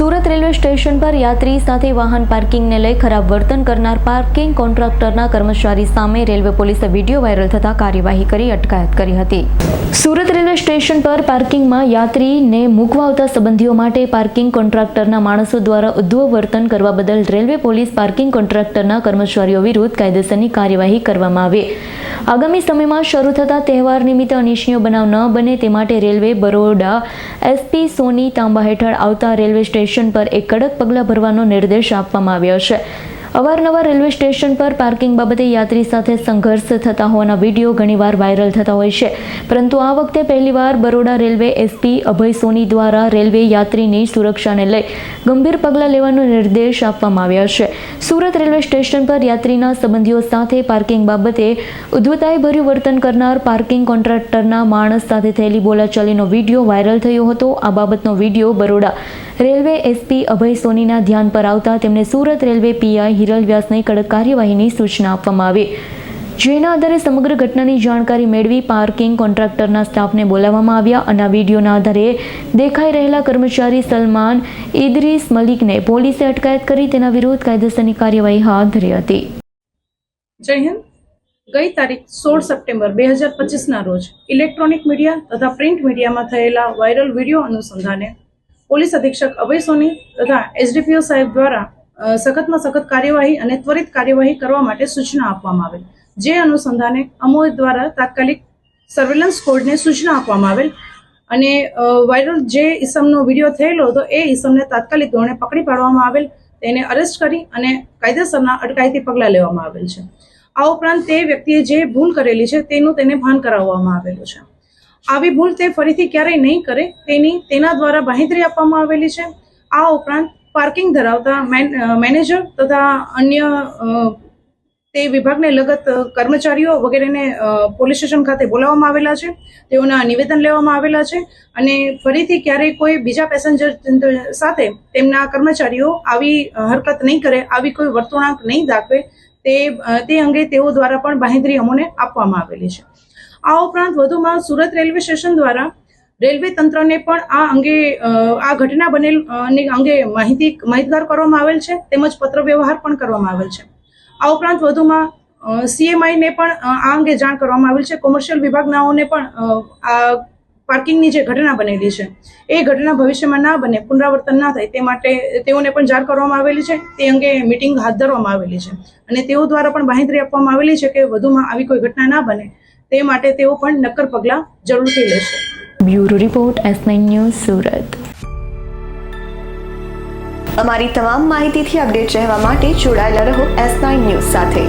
Surat railway station પર યાત્રી સાથે વાહન પાર્કિંગને લઈ ખરાબ વર્તન કરનાર પાર્કિંગ કોન્ટ્રાક્ટરના કર્મચારી સામે રેલવે પોલીસે વીડિયો વાયરલ થતા કાર્યવાહી કરી અટકાયત કરી હતી. સુરત રેલવે સ્ટેશન પર પાર્કિંગમાં યાત્રીને મૂકવા આવતા સંબંધીઓ માટે પાર્કિંગ કોન્ટ્રાક્ટરના માણસો દ્વારા ઉદ્ધવ વર્તન કરવા બદલ રેલવે પોલીસ પાર્કિંગ કોન્ટ્રાક્ટરના કર્મચારીઓ વિરુદ્ધ કાયદેસરની કાર્યવાહી કરવામાં આવે. આગામી સમયમાં શરૂ થતા તહેવાર નિમિત્તે અનિચ્છનીય બનાવ ન બને તે માટે railway Baroda S P Soni તાંબા હેઠળ આવતા રેલવે સ્ટેશન પર એક કડક પગલાં ભરવાનો નિર્દેશ આપવામાં આવ્યો છે. અવારનવાર રેલવે સ્ટેશન પર પાર્કિંગ બાબતે યાત્રી સાથે સંઘર્ષ થતા હોવાના વીડિયો ઘણીવાર વાયરલ થતા હોય છે. પરંતુ આ વખતે પહેલીવાર બરોડા રેલવે એસપી અભય સોની દ્વારા રેલવે યાત્રીની સુરક્ષાને લઈ ગંભીર પગલાં લેવાનો નિર્દેશ આપવામાં આવ્યા છે. સુરત રેલવે સ્ટેશન પર યાત્રીના સંબંધીઓ સાથે પાર્કિંગ બાબતે ઉદ્ધતાઈભર્યું વર્તન કરનાર પાર્કિંગ કોન્ટ્રાક્ટરના માણસ સાથે થયેલી બોલાચાલીનો વીડિયો વાયરલ થયો હતો. આ બાબતનો video Baroda railway SP Abhay સોનીના ધ્યાન પર આવતા તેમણે સુરત રેલવે પીઆઈ હિરલ વ્યાસને કડક કાર્યવાહીની સૂચના આપવામાં આવી. જેના આધારે સમગ્ર ઘટનાની જાણકારી મેળવી પાર્કિંગ કોન્ટ્રાક્ટરના સ્ટાફને બોલાવવામાં આવ્યા અને આ વિડીયોના આધારે દેખાઈ રહેલા કર્મચારી સલમાન ઇદરીસ મલિકને પોલીસે અટકાયત કરી તેના વિરુદ્ધ કાયદેસરની કાર્યવાહી હાથ ધરી હતી. જય હિન્દ. ગઈ તારીખ સોળ સપ્ટેમ્બર બે હજાર પચીસના રોજ ઇલેક્ટ્રોનિક મીડિયા તથા પ્રિન્ટ મીડિયામાં થયેલા વાયરલ વીડિયો અનુસંધાને પોલીસ અધિક્ષક અભય સોની તથા એસડીપીઓ સાહેબ દ્વારા સખતમાં સખત કાર્યવાહી અને ત્વરિત કાર્યવાહી કરવા માટે સૂચના આપવામાં આવેલ. જે અનુસંધાને અમોદ દ્વારા તાત્કાલિક સર્વેલન્સ કોડને સૂચના આપવામાં આવેલ અને વાયરલ જે ઈસમનો વીડિયો થયેલો હતો એ ઈસમને તાત્કાલિક ધોરણે પકડી પાડવામાં આવેલ, તેને અરેસ્ટ કરી અને કાયદેસરના અટકાયતી પગલાં લેવામાં આવેલ છે. આ ઉપરાંત તે વ્યક્તિએ જે ભૂલ કરેલી છે તેનું તેને ભાન કરાવવામાં આવેલું છે. આવી ભૂલ તે ફરીથી ક્યારેય નહીં કરે, તેની, તેના દ્વારા બાંહેધરી આપવામાં આવેલી છે. આ ઉપરાંત પાર્કિંગ ધરાવતા મેન- મેનેજર તથા અન્ય તે વિભાગને લગત કર્મચારીઓ વગેરેને પોલીસ સ્ટેશન ખાતે બોલાવવામાં આવેલા છે. તેઓના નિવેદન લેવામાં આવેલા છે અને ફરીથી ક્યારેય કોઈ બીજા પેસેન્જર સાથે તેમના કર્મચારીઓ આવી હરકત નહીં કરે, આવી કોઈ વર્તણૂક નહીં દાખવે, તે તે અંગે તેઓ દ્વારા પણ બાહેંધરી અમોને આપવામાં આવેલી છે. આ ઉપરાંત વધુમાં સુરત રેલવે સ્ટેશન દ્વારા રેલવે તંત્રને પણ આ અંગે આ ઘટના બનેલ અંગે માહિતી, માહિતગાર કરવામાં આવેલ છે, તેમજ પત્ર વ્યવહાર પણ કરવામાં આવેલ છે. આ ઉપરાંત વધુમાં સીએમઆઈને પણ આ અંગે જાણ કરવામાં આવેલ છે. કોમર્શિયલ વિભાગનાઓને પણ આ પાર્કિંગની જે ઘટના બનેલી છે, એ ઘટના ભવિષ્યમાં ના બને, પુનરાવર્તન ના થાય, તે માટે તેઓને પણ જાણ કરવામાં આવેલી છે. તે અંગે મિટિંગ હાથ ધરવામાં આવેલી છે. અને તેઓ દ્વારા પણ માહિતી આપવામાં આવેલી છે કે વધુમાં આવી કોઈ ઘટના ના બને, તે માટે તેઓ પણ નક્કર પગલાં જરૂરથી લેશે. Bureau report S nine news Surat. અમારી તમામ માહિતીથી અપડેટ રહેવા માટે જોડાયેલા રહો એસનાઇન ન્યૂઝ સાથે.